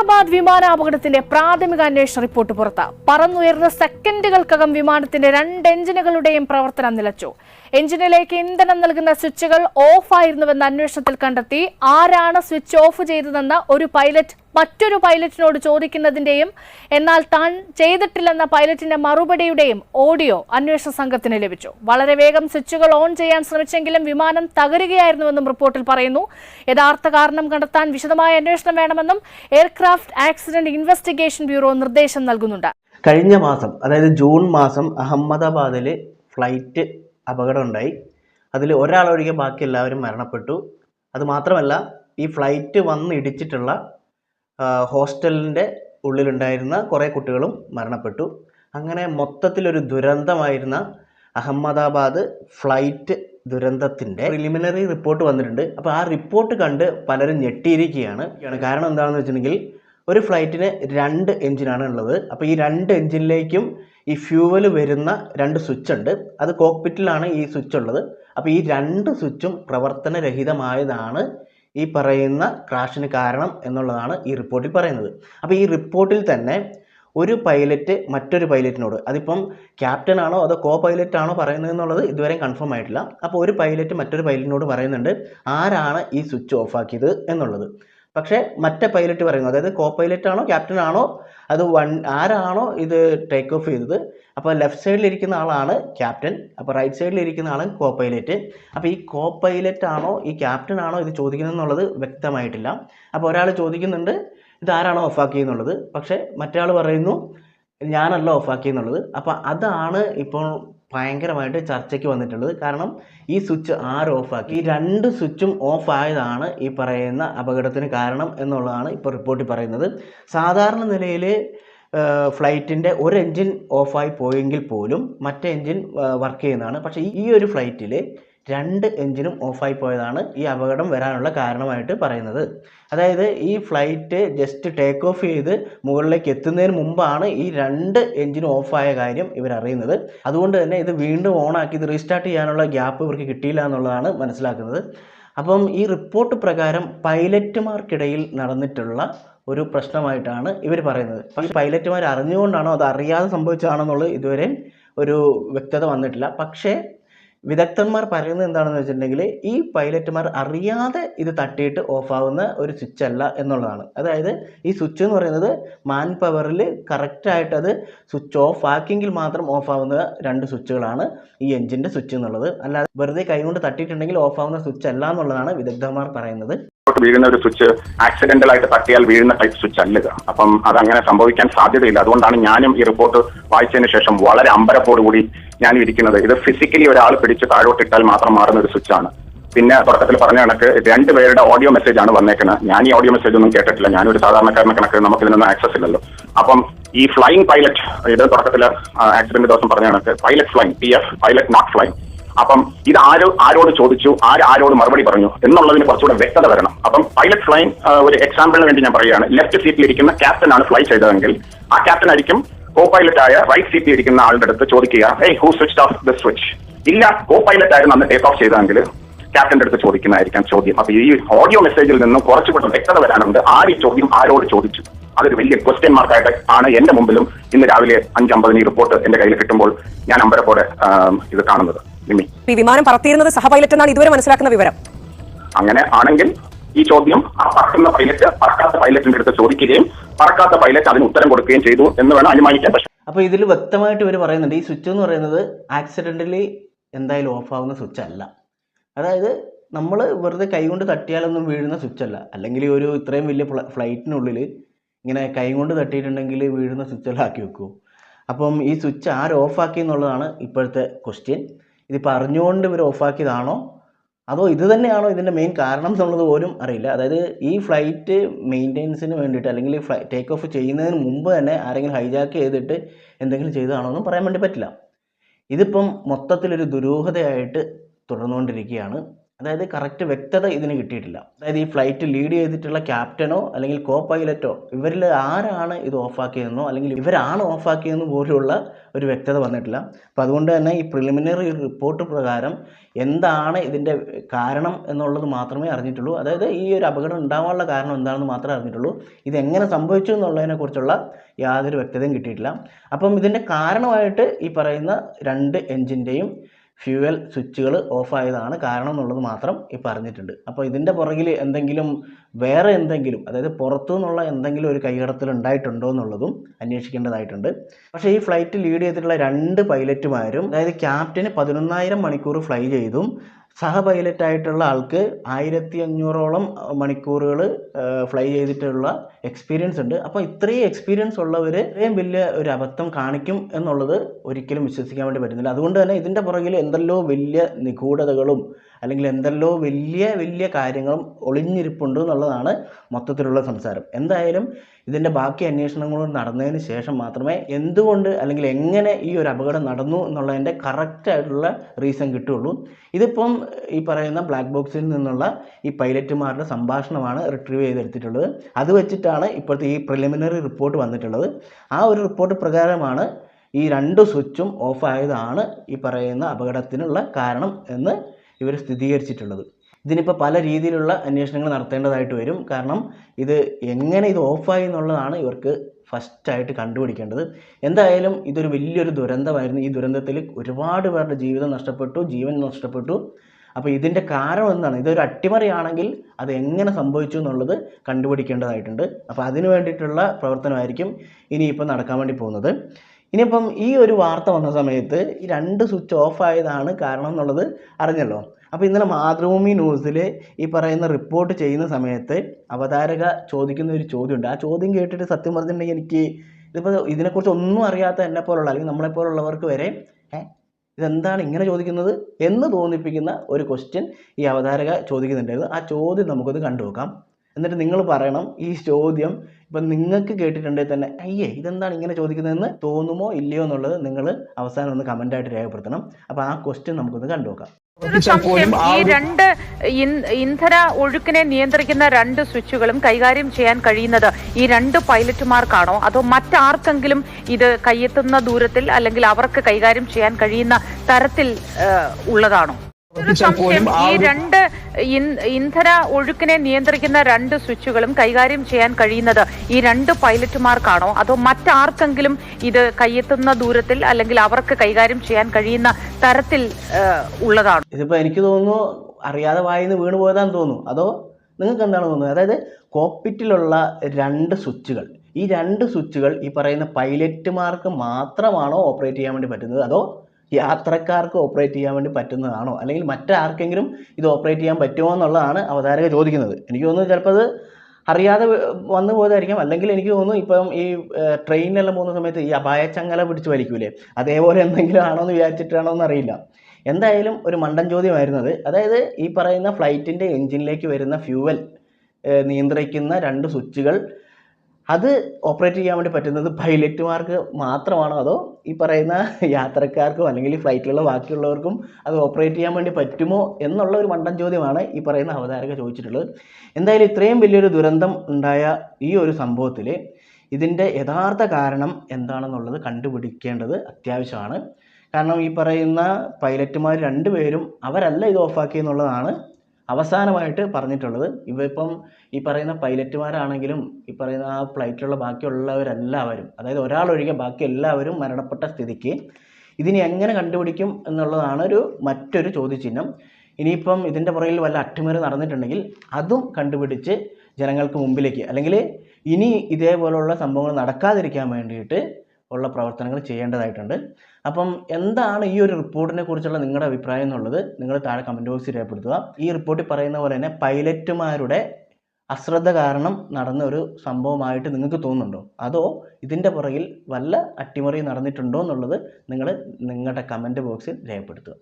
അഹമ്മദാബാദ് വിമാനാപകടത്തിന്റെ പ്രാഥമിക അന്വേഷണ റിപ്പോർട്ട് പുറത്ത്. പറന്നുയർന്ന സെക്കൻഡുകൾക്കകം വിമാനത്തിന്റെ രണ്ട് എഞ്ചിനുകളുടെയും പ്രവർത്തനം നിലച്ചു. എഞ്ചിനിലേക്ക് ഇന്ധനം നൽകുന്ന സ്വിച്ചുകൾ ഓഫ് ആയിരുന്നുവെന്ന് അന്വേഷണത്തിൽ കണ്ടെത്തി. ആരാണ് സ്വിച്ച് ഓഫ് ചെയ്തതെന്ന് ഒരു പൈലറ്റ് മറ്റൊരു പൈലറ്റിനോട് ചോദിക്കുന്നതിന്റെയും എന്നാൽ താൻ ചെയ്തിട്ടില്ലെന്ന പൈലറ്റിന്റെ മറുപടിയുടെയും ഓഡിയോ അന്വേഷണ സംഘത്തിന് ലഭിച്ചു. വളരെ വേഗം സ്വിച്ചുകൾ ഓൺ ചെയ്യാൻ ശ്രമിച്ചെങ്കിലും വിമാനം തകരുകയായിരുന്നുവെന്നും റിപ്പോർട്ടിൽ പറയുന്നു. യഥാർത്ഥ കാരണം കണ്ടെത്താൻ വിശദമായ അന്വേഷണം വേണമെന്നും എയർക്രാഫ്റ്റ് ആക്സിഡന്റ് ഇൻവെസ്റ്റിഗേഷൻ ബ്യൂറോ നിർദ്ദേശം നൽകുന്നുണ്ട്. കഴിഞ്ഞ മാസം അതായത് ജൂൺ മാസം അഹമ്മദാബാദിലെ ഫ്ലൈറ്റ് അപകടം ഉണ്ടായി അതിൽ ഒരാളൊഴികെ ബാക്കി എല്ലാവരും മരണപ്പെട്ടു. അതുമാത്രമല്ല ഈ ഫ്ലൈറ്റ് വന്ന് ഇടിച്ചിട്ടുള്ള ഹോസ്റ്റലിന്റെ ഉള്ളിലുണ്ടായിരുന്ന കുറേ കുട്ടികളും മരണപ്പെട്ടു. അങ്ങനെ മൊത്തത്തിലൊരു ദുരന്തമായിരുന്ന അഹമ്മദാബാദ് ഫ്ലൈറ്റ് ദുരന്തത്തിന്റെ പ്രിലിമിനറി റിപ്പോർട്ട് വന്നിട്ടുണ്ട്. അപ്പോൾ ആ റിപ്പോർട്ട് കണ്ട് പലരും ഞെട്ടിയിരിക്കുകയാണ്. കാരണം എന്താണെന്ന് വെച്ചിട്ടുണ്ടെങ്കിൽ ഒരു ഫ്ലൈറ്റിന് രണ്ട് എഞ്ചിനാണ് ഉള്ളത് അപ്പോൾ ഈ രണ്ട് എഞ്ചിനിലേക്കും ഈ ഫ്യൂവൽ വരുന്ന രണ്ട് സ്വിച്ച് ഉണ്ട് അത് കോക്പിറ്റിലാണ് ഈ സ്വിച്ച് ഉള്ളത് അപ്പോൾ ഈ രണ്ട് സ്വിച്ചും പ്രവർത്തനരഹിതമായതാണ് ഈ പറയുന്ന ക്രാഷിന് കാരണം എന്നുള്ളതാണ് ഈ റിപ്പോർട്ടിൽ പറയുന്നത്. അപ്പോൾ ഈ റിപ്പോർട്ടിൽ തന്നെ ഒരു പൈലറ്റ് മറ്റൊരു പൈലറ്റിനോട് അതിപ്പം ക്യാപ്റ്റൻ ആണോ അതോ കോ പൈലറ്റ് ആണോ പറയുന്നത് എന്നുള്ളത് ഇതുവരെ കൺഫേം ആയിട്ടില്ല. അപ്പോൾ ഒരു പൈലറ്റ് മറ്റൊരു പൈലറ്റിനോട് പറയുന്നുണ്ട് ആരാണ് ഈ സ്വിച്ച് ഓഫ് ആക്കിയത് എന്നുള്ളത്. പക്ഷേ മറ്റേ പൈലറ്റ് പറയുന്നു അതായത് കോ പൈലറ്റ് ആണോ ക്യാപ്റ്റൻ ആണോ അത് വൺ ആരാണോ ഇത് ടേക്ക് ഓഫ് ചെയ്തത്. അപ്പോൾ ലെഫ്റ്റ് സൈഡിലിരിക്കുന്ന ആളാണ് ക്യാപ്റ്റൻ അപ്പോൾ റൈറ്റ് സൈഡിലിരിക്കുന്ന ആളാണ് കോ പൈലറ്റ് അപ്പോൾ ഈ കോ പൈലറ്റ് ആണോ ഈ ക്യാപ്റ്റൻ ആണോ ഇത് ചോദിക്കുന്നത് എന്നുള്ളത് വ്യക്തമായിട്ടില്ല. അപ്പോൾ ഒരാൾ ചോദിക്കുന്നുണ്ട് ഇതാരാണോ ഓഫാക്കിയെന്നുള്ളത് പക്ഷേ മറ്റേ ആൾ പറയുന്നു ഞാനല്ല ഓഫാക്കിയെന്നുള്ളത് അപ്പോൾ അതാണ് ഇപ്പോൾ ഭയങ്കരമായിട്ട് ചർച്ചയ്ക്ക് വന്നിട്ടുള്ളത്. കാരണം ഈ സ്വിച്ച് ആര് ഓഫാക്കി? ഈ രണ്ട് സ്വിച്ചും ഓഫ് ആയതാണ് ഈ പറയുന്ന അപകടത്തിന് കാരണം എന്നുള്ളതാണ് ഇപ്പോൾ റിപ്പോർട്ടിൽ പറയുന്നത്. സാധാരണ നിലയിൽ ഫ്ലൈറ്റിന്റെ ഒരു എൻജിൻ ഓഫായി പോയെങ്കിൽ പോലും മറ്റേ എൻജിൻ വർക്ക് ചെയ്യുന്നതാണ്. പക്ഷേ ഈ ഒരു ഫ്ലൈറ്റിൽ രണ്ട് എഞ്ചിനും ഓഫായി പോയതാണ് ഈ അപകടം വരാനുള്ള കാരണമായിട്ട് പറയുന്നത്. അതായത് ഈ ഫ്ലൈറ്റ് ജസ്റ്റ് ടേക്ക് ഓഫ് ചെയ്ത് മുകളിലേക്ക് എത്തുന്നതിന് മുമ്പാണ് ഈ രണ്ട് എഞ്ചിനും ഓഫായ കാര്യം ഇവർ അറിയുന്നത്. അതുകൊണ്ട് തന്നെ ഇത് വീണ്ടും ഓണാക്കി ഇത് റീസ്റ്റാർട്ട് ചെയ്യാനുള്ള ഗ്യാപ്പ് ഇവർക്ക് കിട്ടിയില്ല എന്നുള്ളതാണ് മനസ്സിലാക്കുന്നത്. അപ്പം ഈ റിപ്പോർട്ട് പ്രകാരം പൈലറ്റുമാർക്കിടയിൽ നടന്നിട്ടുള്ള ഒരു പ്രശ്നമായിട്ടാണ് ഇവർ പറയുന്നത്. പക്ഷേ പൈലറ്റുമാർ അറിഞ്ഞുകൊണ്ടാണോ അത് അറിയാതെ സംഭവിച്ചതാണോ എന്നുള്ളത് ഇതുവരെ ഒരു വ്യക്തത വന്നിട്ടില്ല. പക്ഷേ വിദഗ്ധന്മാർ പറയുന്നത് എന്താണെന്ന് വെച്ചിട്ടുണ്ടെങ്കിൽ ഈ പൈലറ്റുമാർ അറിയാതെ ഇത് തട്ടിയിട്ട് ഓഫാവുന്ന ഒരു സ്വിച്ച് അല്ല എന്നുള്ളതാണ്. അതായത് ഈ സ്വിച്ച് എന്ന് പറയുന്നത് മാൻ പവറിൽ കറക്റ്റായിട്ട് അത് സ്വിച്ച് ഓഫ് ആക്കിയെങ്കിൽ മാത്രം ഓഫ് ആവുന്ന രണ്ട് സ്വിച്ചുകളാണ് ഈ എഞ്ചിന്റെ സ്വിച്ച് എന്നുള്ളത്. അല്ലാതെ വെറുതെ കൈകൊണ്ട് തട്ടിയിട്ടുണ്ടെങ്കിൽ ഓഫ് ആവുന്ന സ്വിച്ച് അല്ല എന്നുള്ളതാണ് വിദഗ്ധന്മാർ പറയുന്നത്. വീഴുന്ന ഒരു സ്വിച്ച് ആക്സിഡന്റൽ ആയിട്ട് തട്ടിയാൽ വീഴുന്ന ടൈപ്പ് സ്വിച്ച് അല്ല. അപ്പം അങ്ങനെ സംഭവിക്കാൻ സാധ്യതയില്ല. അതുകൊണ്ടാണ് ഞാനും ഈ റിപ്പോർട്ട് വായിച്ചതിന് ശേഷം വളരെ അമ്പരപ്പോട് കൂടി ഞാൻ ഇരിക്കുന്നത് ഇത് ഫിസിക്കലി ഒരാൾ പിടിച്ച് താഴോട്ടിട്ടാൽ മാത്രം മാറുന്ന ഒരു സ്വിച്ചാണ് പിന്നെ തുടക്കത്തിൽ പറഞ്ഞ കണക്ക് രണ്ട് പേരുടെ ഓഡിയോ മെസ്സേജ് ആണ് വന്നേക്കുന്നത് ഞാൻ ഈ ഓഡിയോ മെസ്സേജ് ഒന്നും കേട്ടിട്ടില്ല. ഞാനൊരു സാധാരണക്കാരനെ കണക്ക് നമുക്ക് ഇതിനൊന്നും ആക്സസ് ഇല്ലല്ലോ. അപ്പം ഈ ഫ്ലൈയിങ് പൈലറ്റ് ഇത് തുടക്കത്തിൽ ആക്സിഡന്റ് ദിവസം പറഞ്ഞ കണക്ക് pilot flying P F pilot not flying അപ്പം ഇത് ആര് ആരോട് ചോദിച്ചു ആര് ആരോട് മറുപടി പറഞ്ഞു എന്നുള്ളതിന് കുറച്ചുകൂടെ വ്യക്തത വരണം. അപ്പം പൈലറ്റ് ഫ്ലൈങ് ഒരു എക്സാമ്പിളിന് വേണ്ടി ഞാൻ പറയുകയാണ്. ലെഫ്റ്റ് സീറ്റിൽ ഇരിക്കുന്ന ക്യാപ്റ്റൻ ആണ് ഫ്ലൈ ചെയ്തതെങ്കിൽ ആ ക്യാപ്റ്റൻ ആയിരിക്കും കോ പൈലറ്റ് ആയ റൈറ്റ് സീറ്റിൽ ഇരിക്കുന്ന ആളുടെ അടുത്ത് ചോദിക്കുക ഏയ് who switch off the switch ഇല്ല കോ പൈലറ്റ് ആയിരുന്നു അന്ന് ടേക്ക് ഓഫ് ചെയ്തതെങ്കിൽ ക്യാപ്റ്റന്റെ അടുത്ത് ചോദിക്കുന്നതായിരിക്കാം ചോദ്യം. അപ്പൊ ഈ ഓഡിയോ മെസ്സേജിൽ നിന്നും കുറച്ചുകൂടെ വ്യക്തത വരാനുണ്ട്. ആര് ഈ ചോദ്യം ആരോട് ചോദിച്ചു? അതൊരു വലിയ ക്വസ്റ്റ്യൻ മാർക്കായിട്ട് ആണ് എന്റെ മുമ്പിലും ഇന്ന് രാവിലെ അഞ്ചമ്പതിന് ഈ റിപ്പോർട്ട് എന്റെ കയ്യിൽ കിട്ടുമ്പോൾ ഞാൻ അമ്പരപ്പോടെ ഇത് കാണുന്നത്. ഈ വിമാനം പറത്തിയിരുന്നത് സഹപൈലറ്റ് എന്നാണ് ഇതുവരെ മനസ്സിലാക്കുന്ന വിവരം. അങ്ങനെ ആണെങ്കിൽ ഈ ചോദ്യം ആ പറക്കുന്ന പൈലറ്റ് പറക്കാത്ത പൈലറ്റിന്റെ അടുത്ത് ചോദിക്കുകയും പറക്കാത്ത പൈലറ്റ് അതിന് ഉത്തരം കൊടുക്കുകയും ചെയ്തു എന്ന് വേണം അനുമാനിക്കാൻ. പക്ഷേ അപ്പോൾ ഇതിൽ വ്യക്തമായിട്ട് ഇവർ പറയുന്നുണ്ട്. ഈ സ്വിച്ച് എന്ന് പറയുന്നത് ആക്സിഡന്റലി എന്തായാലും ഓഫ് ആവുന്ന സ്വിച്ച് അല്ല. അതായത് നമ്മൾ വെറുതെ കൈകൊണ്ട് തട്ടിയാലൊന്നും വീഴുന്ന സ്വിച്ച് അല്ല. അല്ലെങ്കിൽ ഒരു ഇത്രയും വലിയ ഫ്ലൈറ്റിനുള്ളിൽ ഇങ്ങനെ കൈകൊണ്ട് തട്ടിയിട്ടുണ്ടെങ്കിൽ വീഴുന്ന സ്വിച്ചെല്ലാം ആക്കി വെക്കുമോ അപ്പം ഈ സ്വിച്ച് ആര് ഓഫാക്കി എന്നുള്ളതാണ് ഇപ്പോഴത്തെ ക്വസ്റ്റ്യൻ ഇതിപ്പോൾ അറിഞ്ഞുകൊണ്ട് ഇവർ ഓഫാക്കിയതാണോ അതോ ഇത് തന്നെയാണോ ഇതിന്റെ മെയിൻ കാരണം എന്നുള്ളത് പോലും അറിയില്ല. അതായത് ഈ ഫ്ലൈറ്റ് മെയിന്റെനൻസിന് വേണ്ടിയിട്ട് അല്ലെങ്കിൽ ഫ്ലൈ ടേക്ക് ഓഫ് ചെയ്യുന്നതിന് മുമ്പ് തന്നെ ആരെങ്കിലും ഹൈജാക്ക് ചെയ്തിട്ട് എന്തെങ്കിലും ചെയ്തതാണോ എന്നും പറയാൻ വേണ്ടി പറ്റില്ല. ഇതിപ്പം മൊത്തത്തിലൊരു ദുരൂഹതയായിട്ട് തുടർന്നുകൊണ്ടിരിക്കുകയാണ്. അതായത് കറക്റ്റ് വ്യക്തത ഇതിന് കിട്ടിയിട്ടില്ല. അതായത് ഈ ഫ്ലൈറ്റ് ലീഡ് ചെയ്തിട്ടുള്ള ക്യാപ്റ്റനോ അല്ലെങ്കിൽ കോ പൈലറ്റോ ഇവരിൽ ആരാണ് ഇത് ഓഫാക്കിയതെന്നോ അല്ലെങ്കിൽ ഇവരാണ് ഓഫാക്കിയതെന്ന് പോലുള്ള ഒരു വ്യക്തത വന്നിട്ടില്ല. അപ്പോൾ അതുകൊണ്ട് തന്നെ ഈ പ്രിലിമിനറി റിപ്പോർട്ട് പ്രകാരം എന്താണ് ഇതിന്റെ കാരണം എന്നുള്ളത് മാത്രമേ അറിഞ്ഞിട്ടുള്ളൂ. അതായത് ഈ ഒരു അപകടം ഉണ്ടാവാനുള്ള കാരണം എന്താണെന്ന് മാത്രമേ അറിഞ്ഞിട്ടുള്ളൂ. ഇതെങ്ങനെ സംഭവിച്ചു എന്നുള്ളതിനെക്കുറിച്ചുള്ള യാതൊരു വ്യക്തതയും കിട്ടിയിട്ടില്ല. അപ്പം ഇതിന്റെ കാരണമായിട്ട് ഈ പറയുന്ന രണ്ട് എൻജിന്റെയും ഫ്യൂവൽ സ്വിച്ചുകൾ ഓഫായതാണ് കാരണം എന്നുള്ളത് മാത്രം ഈ പറഞ്ഞിട്ടുണ്ട്. അപ്പോൾ ഇതിന്റെ പുറകിൽ എന്തെങ്കിലും വേറെ എന്തെങ്കിലും അതായത് പുറത്തു നിന്നുള്ള എന്തെങ്കിലും ഒരു കൈകടത്തിൽ ഉണ്ടായിട്ടുണ്ടോ എന്നുള്ളതും അന്വേഷിക്കേണ്ടതായിട്ടുണ്ട്. പക്ഷേ ഈ ഫ്ലൈറ്റ് ലീഡ് ചെയ്തിട്ടുള്ള രണ്ട് പൈലറ്റുമാരും അതായത് ക്യാപ്റ്റന് പതിനൊന്നായിരം മണിക്കൂർ ഫ്ലൈ ചെയ്തും സഹ പൈലറ്റായിട്ടുള്ള ആൾക്ക് ആയിരത്തി അഞ്ഞൂറോളം മണിക്കൂറുകൾ ഫ്ലൈ ചെയ്തിട്ടുള്ള എക്സ്പീരിയൻസ് ഉണ്ട്. അപ്പോൾ ഇത്രയും എക്സ്പീരിയൻസ് ഉള്ളവർ ഇത്രയും വലിയ ഒരു അബദ്ധം കാണിക്കും എന്നുള്ളത് ഒരിക്കലും വിശ്വസിക്കാൻ വേണ്ടി പറ്റുന്നില്ല. അതുകൊണ്ട് തന്നെ ഇതിന്റെ പുറകിൽ എന്തെല്ലോ വലിയ നിഗൂഢതകളും അല്ലെങ്കിൽ എന്തെല്ലോ വലിയ വലിയ കാര്യങ്ങളും ഒളിഞ്ഞിരിപ്പുണ്ട് എന്നുള്ളതാണ് മൊത്തത്തിലുള്ള സംസാരം. എന്തായാലും ഇതിന്റെ ബാക്കി അന്വേഷണങ്ങളും നടന്നതിന് ശേഷം മാത്രമേ എന്തുകൊണ്ട് അല്ലെങ്കിൽ എങ്ങനെ ഈ ഒരു അപകടം നടന്നു എന്നുള്ളതിന്റെ കറക്റ്റായിട്ടുള്ള റീസൺ കിട്ടുള്ളൂ ഇതിപ്പം ഈ പറയുന്ന ബ്ലാക്ക് ബോക്സിൽ നിന്നുള്ള ഈ പൈലറ്റുമാരുടെ സംഭാഷണമാണ് റിട്രീവ് ചെയ്തെടുത്തിട്ടുള്ളത്. അത് വെച്ചിട്ടാണ് ഇപ്പോഴത്തെ ഈ പ്രിലിമിനറി റിപ്പോർട്ട് വന്നിട്ടുള്ളത്. ആ ഒരു റിപ്പോർട്ട് പ്രകാരമാണ് ഈ രണ്ട് സ്വിച്ചും ഓഫായതാണ് ഈ പറയുന്ന അപകടത്തിനുള്ള കാരണം എന്ന് ഇവർ സ്ഥിരീകരിച്ചിട്ടുള്ളത്. ഇതിനിപ്പോൾ പല രീതിയിലുള്ള അന്വേഷണങ്ങൾ നടത്തേണ്ടതായിട്ട് വരും. കാരണം ഇത് എങ്ങനെ ഇത് ഓഫായി എന്നുള്ളതാണ് ഇവർക്ക് ഫസ്റ്റായിട്ട് കണ്ടുപിടിക്കേണ്ടത്. എന്തായാലും ഇതൊരു വലിയൊരു ദുരന്തമായിരുന്നു. ഈ ദുരന്തത്തിൽ ഒരുപാട് പേരുടെ ജീവിതം നഷ്ടപ്പെട്ടു ജീവൻ നഷ്ടപ്പെട്ടു. അപ്പോൾ ഇതിന്റെ കാരണം എന്താണ്? ഇതൊരു അട്ടിമറിയാണെങ്കിൽ അത് എങ്ങനെ സംഭവിച്ചു എന്നുള്ളത് കണ്ടുപിടിക്കേണ്ടതായിട്ടുണ്ട്. അപ്പോൾ അതിന് വേണ്ടിയിട്ടുള്ള പ്രവർത്തനമായിരിക്കും ഇനിയിപ്പോൾ നടക്കാൻ വേണ്ടി പോകുന്നത്. ഇനിയിപ്പം ഈ ഒരു വാർത്ത വന്ന സമയത്ത് ഈ രണ്ട് സ്വിച്ച് ഓഫ് ആയതാണ് കാരണം എന്നുള്ളത് അറിഞ്ഞല്ലോ. അപ്പോൾ ഇന്നലെ മാതൃഭൂമി ന്യൂസിൽ ഈ പറയുന്ന റിപ്പോർട്ട് ചെയ്യുന്ന സമയത്ത് അവതാരക ചോദിക്കുന്ന ഒരു ചോദ്യമുണ്ട്. ആ ചോദ്യം കേട്ടിട്ട് സത്യം പറഞ്ഞിട്ടുണ്ടെങ്കിൽ എനിക്ക് ഇതിപ്പോൾ ഇതിനെക്കുറിച്ച് ഒന്നും അറിയാത്ത എന്നെ പോലുള്ള അല്ലെങ്കിൽ നമ്മളെപ്പോലുള്ളവർക്ക് വരെ ഇതെന്താണ് ഇങ്ങനെ ചോദിക്കുന്നത് എന്ന് തോന്നിപ്പിക്കുന്ന ഒരു ക്വസ്റ്റ്യൻ ഈ അവതാരക ചോദിക്കുന്നുണ്ടായിരുന്നു. ആ ചോദ്യം നമുക്കൊന്ന് കണ്ടുനോക്കാം എന്നിട്ട് നിങ്ങൾ പറയണം ഈ ചോദ്യം ഇപ്പം നിങ്ങൾക്ക് കേട്ടിട്ടുണ്ടെങ്കിൽ തന്നെ അയ്യേ ഇതെന്താണ് ഇങ്ങനെ ചോദിക്കുന്നതെന്ന് തോന്നുമോ ഇല്ലയോ എന്നുള്ളത് നിങ്ങൾ അവസാനം ഒന്ന് കമന്റായിട്ട് രേഖപ്പെടുത്തണം. അപ്പോൾ ആ ക്വസ്റ്റ്യൻ നമുക്കൊന്ന് കണ്ടുനോക്കാം സംശയം ഈ രണ്ട് ഇന്ധന ഒഴുക്കിനെ നിയന്ത്രിക്കുന്ന രണ്ട് സ്വിച്ചുകളും കൈകാര്യം ചെയ്യാൻ കഴിയുന്നത് ഈ രണ്ട് പൈലറ്റുമാർക്കാണോ? അതോ മറ്റാർക്കെങ്കിലും ഇത് കയ്യെത്തുന്ന ദൂരത്തിൽ അല്ലെങ്കിൽ അവർക്ക് കൈകാര്യം ചെയ്യാൻ കഴിയുന്ന തരത്തിൽ ഉള്ളതാണോ? ഒരു സംശയം. ഈ രണ്ട് ഇന്ധന ഒഴുക്കിനെ നിയന്ത്രിക്കുന്ന രണ്ട് സ്വിച്ചുകളും കൈകാര്യം ചെയ്യാൻ കഴിയുന്നത് ഈ രണ്ട് പൈലറ്റുമാർക്കാണോ? അതോ മറ്റാർക്കെങ്കിലും ഇത് കയ്യെത്തുന്ന ദൂരത്തിൽ അല്ലെങ്കിൽ അവർക്ക് കൈകാര്യം ചെയ്യാൻ കഴിയുന്ന തരത്തിൽ ഉള്ളതാണ്? ഇതിപ്പോൾ എനിക്ക് തോന്നുന്നു അറിയാതെ വായിന്ന് വീണ് പോയതാന്ന് തോന്നുന്നു. അതോ നിങ്ങൾക്ക് എന്താണ് തോന്നുന്നത്? അതായത് കോപ്പിറ്റിലുള്ള രണ്ട് സ്വിച്ചുകൾ ഈ രണ്ട് സ്വിച്ചുകൾ ഈ പറയുന്ന പൈലറ്റുമാർക്ക് മാത്രമാണോ ഓപ്പറേറ്റ് ചെയ്യാൻ വേണ്ടി പറ്റുന്നത്? അതോ യാത്രക്കാർക്ക് ഓപ്പറേറ്റ് ചെയ്യാൻ വേണ്ടി പറ്റുന്നതാണോ? അല്ലെങ്കിൽ മറ്റാർക്കെങ്കിലും ഇത് ഓപ്പറേറ്റ് ചെയ്യാൻ പറ്റുമോ എന്നുള്ളതാണ് അവതാരക ചോദിക്കുന്നത്. എനിക്ക് തോന്നുന്നു ചിലപ്പോൾ അത് അറിയാതെ വന്നു പോയതായിരിക്കാം. അല്ലെങ്കിൽ എനിക്ക് തോന്നുന്നു ഇപ്പം ഈ ട്രെയിനിലെല്ലാം പോകുന്ന സമയത്ത് ഈ അപായച്ചങ്ങല പിടിച്ച് വലിക്കൂലേ? അതേപോലെ എന്തെങ്കിലും ആണോ എന്ന് വിചാരിച്ചിട്ടാണോ എന്ന് അറിയില്ല. എന്തായാലും ഒരു മണ്ടൻ ചോദ്യമായിരുന്നത്. അതായത് ഈ പറയുന്ന ഫ്ലൈറ്റിന്റെ എഞ്ചിനിലേക്ക് വരുന്ന ഫ്യൂവൽ നിയന്ത്രിക്കുന്ന രണ്ട് സ്വിച്ചുകൾ അത് ഓപ്പറേറ്റ് ചെയ്യാൻ വേണ്ടി പറ്റുന്നത് പൈലറ്റുമാർക്ക് മാത്രമാണോ? അതോ ഈ പറയുന്ന യാത്രക്കാർക്കും അല്ലെങ്കിൽ ഫ്ലൈറ്റിലുള്ള ബാക്കിയുള്ളവർക്കും അത് ഓപ്പറേറ്റ് ചെയ്യാൻ വേണ്ടി പറ്റുമോ എന്നുള്ള ഒരു മണ്ടൻ ചോദ്യമാണ് ഈ പറയുന്ന അവതാരക ചോദിച്ചിട്ടുള്ളത്. എന്തായാലും ഇത്രയും വലിയൊരു ദുരന്തം ഉണ്ടായ ഈ ഒരു സംഭവത്തിൽ ഇതിന്റെ യഥാർത്ഥ കാരണം എന്താണെന്നുള്ളത് കണ്ടുപിടിക്കേണ്ടത് അത്യാവശ്യമാണ്. കാരണം ഈ പറയുന്ന പൈലറ്റുമാർ രണ്ടുപേരും അവരല്ല ഇത് ഓഫാക്കിയെന്നുള്ളതാണ് അവസാനമായിട്ട് പറഞ്ഞിട്ടുള്ളത് ഇവിപ്പം ഈ പറയുന്ന പൈലറ്റുമാരാണെങ്കിലും ഈ പറയുന്ന ആ ഫ്ലൈറ്റിലുള്ള ബാക്കിയുള്ളവരെല്ലാവരും അതായത് ഒരാളൊഴികെ ബാക്കി എല്ലാവരും മരണപ്പെട്ട സ്ഥിതിക്ക് ഇതിനെ എങ്ങനെ കണ്ടുപിടിക്കും എന്നുള്ളതാണ് ഒരു മറ്റൊരു ചോദ്യചിഹ്നം. ഇനിയിപ്പം ഇതിന്റെ പുറകിൽ വല്ല അട്ടിമറി നടന്നിട്ടുണ്ടെങ്കിൽ അതും കണ്ടുപിടിച്ച് ജനങ്ങൾക്ക് മുമ്പിലേക്ക് അല്ലെങ്കിൽ ഇനി ഇതേപോലുള്ള സംഭവങ്ങൾ നടക്കാതിരിക്കാൻ വേണ്ടിയിട്ട് ഉള്ള പ്രവർത്തനങ്ങൾ ചെയ്യേണ്ടതായിട്ടുണ്ട്. അപ്പം എന്താണ് ഈ ഒരു റിപ്പോർട്ടിനെ കുറിച്ചുള്ള നിങ്ങളുടെ അഭിപ്രായം എന്നുള്ളത് നിങ്ങൾ താഴെ കമന്റ് ബോക്സിൽ രേഖപ്പെടുത്തുക. ഈ റിപ്പോർട്ടിൽ പറയുന്ന പോലെ തന്നെ പൈലറ്റുമാരുടെ അശ്രദ്ധ കാരണം നടന്ന ഒരു സംഭവമായിട്ട് നിങ്ങൾക്ക് തോന്നുന്നുണ്ടോ? അതോ ഇതിന്റെ പുറകിൽ വല്ല അട്ടിമറി നടന്നിട്ടുണ്ടോ എന്നുള്ളത് നിങ്ങൾ നിങ്ങളുടെ കമന്റ് ബോക്സിൽ രേഖപ്പെടുത്തുക.